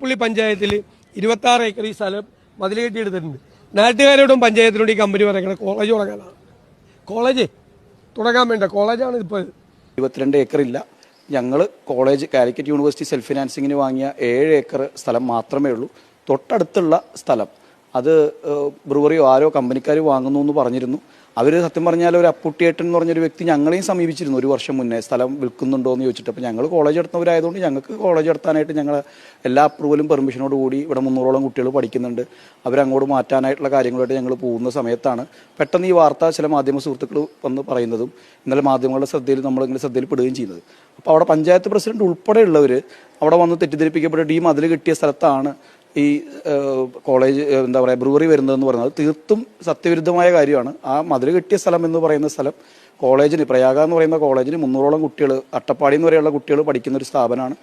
പുള്ളി പഞ്ചായത്തിൽ ഇരുപത്താറ് ഏക്കർ ഈ സ്ഥലം മതിൽ കെട്ടിയെടുത്തിട്ടുണ്ട് നാട്ടുകാരോടും പഞ്ചായത്തിനോടും ഈ കമ്പനി പറയുന്നത് കോളേജ് തുടങ്ങാനാണ്. കോളേജ് തുടങ്ങാൻ വേണ്ട. കോളേജാണ് ഇപ്പോൾ ഇരുപത്തിരണ്ട് ഏക്കർ ഇല്ല. ഞങ്ങൾ കോളേജ് കാലിക്കറ്റ് യൂണിവേഴ്സിറ്റി സെൽഫ് ഫിനാൻസിങ്ങിന് വാങ്ങിയ ഏഴ് ഏക്കർ സ്ഥലം മാത്രമേ ഉള്ളൂ. തൊട്ടടുത്തുള്ള സ്ഥലം അത് ബ്രൂവറിയോ ആരോ കമ്പനിക്കാർ വാങ്ങുന്നു എന്ന് പറഞ്ഞിരുന്നു. അവർ സത്യം പറഞ്ഞാൽ ഒരു അപ്പുട്ടിയേട്ടൻ എന്ന് പറഞ്ഞൊരു വ്യക്തി ഞങ്ങളെയും സമീപിച്ചിരുന്നു ഒരു വർഷം മുന്നേ. സ്ഥലം വിൽക്കുന്നുണ്ടോ എന്ന് ചോദിച്ചിട്ട് അപ്പോൾ ഞങ്ങൾ കോളേജ് എടുത്തവരായതുകൊണ്ട് ഞങ്ങൾക്ക് കോളേജ് എടുത്താനായിട്ട് ഞങ്ങൾ എല്ലാ അപ്രൂവലും പെർമിഷനോട് കൂടി ഇവിടെ മുന്നൂറോളം കുട്ടികൾ പഠിക്കുന്നുണ്ട്. അവരങ്ങോട്ട് മാറ്റാനായിട്ടുള്ള കാര്യങ്ങളുമായിട്ട് ഞങ്ങൾ പോകുന്ന സമയത്താണ് പെട്ടെന്ന് ഈ വാർത്ത ചില മാധ്യമ സുഹൃത്തുക്കൾ വന്ന് പറയുന്നതും ഇന്നലെ മാധ്യമങ്ങളുടെ ശ്രദ്ധയിൽ നമ്മളിങ്ങനെ ശ്രദ്ധയിൽപ്പെടുകയും ചെയ്യുന്നത് അപ്പോൾ അവിടെ പഞ്ചായത്ത് പ്രസിഡന്റ് ഉൾപ്പെടെയുള്ളവർ അവിടെ വന്ന് തെറ്റിദ്ധരിപ്പിക്കപ്പെട്ടിട്ട് ഈ മതിൽ കിട്ടിയ സ്ഥലത്താണ് ഈ കോളേജ് എന്താ പറയുക ബ്രൂവറി വരുന്നതെന്ന് പറയുന്നത് തീർത്തും സത്യവിരുദ്ധമായ കാര്യമാണ്. ആ മതിൽ കിട്ടിയ സ്ഥലം എന്ന് പറയുന്ന സ്ഥലം കോളേജിന് പ്രയാഗ എന്ന് പറയുന്ന കോളേജിന് മുന്നൂറോളം കുട്ടികൾ അട്ടപ്പാടി എന്ന് വരെയുള്ള കുട്ടികൾ പഠിക്കുന്ന ഒരു സ്ഥാപനമാണ്.